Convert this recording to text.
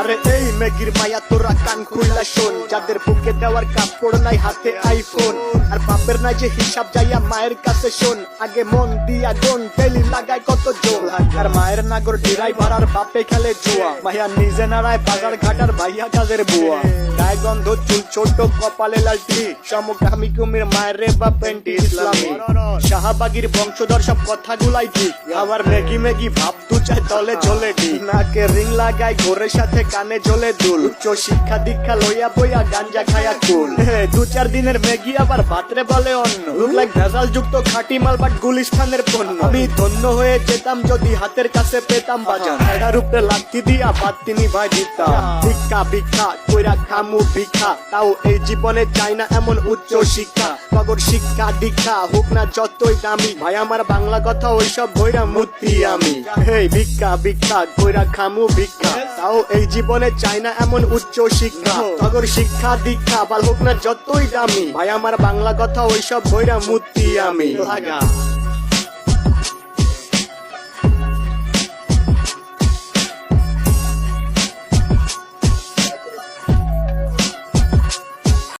আরে এই মেগির মায়া তোরা কান খুইলা শোন। যাদের বুকে দেওয়ার কাপড় নাই হাতে আইফোন আর বাপের নাই যে হিসাব যাইয়া মায়ের কাছে শোন। আগে মন দিয়া গন তেলি লাগায় কত জোর। আর মায়ের নাগর ডিরাই ভাড়ার বাপে খেলে জুয়া। মাইয়া নিজে নাড়ায় বাজার ঘাটার ভাইয়া কাজের বুয়া। গায়ে গন্ধ, চুল ছোট, কপালে লালটি। সমকামী কুমির মায়ের রে বা পেন্টি ইসলামী শাহবাগির বংশধর সব কথাগুলাই ঠিক। আবার মেগি মেগি ভাব দু চাই তলে চলে ঠিক নাকে রিং লাগায় ঘোরের সাথে কানে জ্বলে দুল। উচ্চ শিক্ষা দীক্ষা লইয়া বইয়া গাঞ্জা খায়া কুল। দু চার দিনের মেগি আবার ভাতরে বলে অন্য লুক ভেজাল যুক্ত খাঁটি মাল বাট গুলিস্তানের পণ্য। আমি ধন্য হয়ে যেতাম যদি হাতের কাছে পেতাম বাজার এটার উপরে লাত্তি দিয়া বাদ তিনি ভাই দিতাম। ভিক্ষা ভিক্ষা, কইরা খামু ভিক্ষা। তাও এই জীবনে চাই না এমন উচ্চ শিক্ষা। নগর শিক্ষা দীক্ষা হোক না যতই দামি। ভাই, আমার বাংলা কথা ওইসব বইরা মূর্তি আমি। হেই, ভিক্ষা ভিক্ষা, কইরা খামু ভিক্ষা। তাও এই জীবনে চাই না এমন উচ্চ শিক্ষা। নগর শিক্ষা, দীক্ষা, বাল হোক না যতই দামি। ভাই, আমার বাংলা কথা ওইসব বইরা মূর্তি আমি। লাগা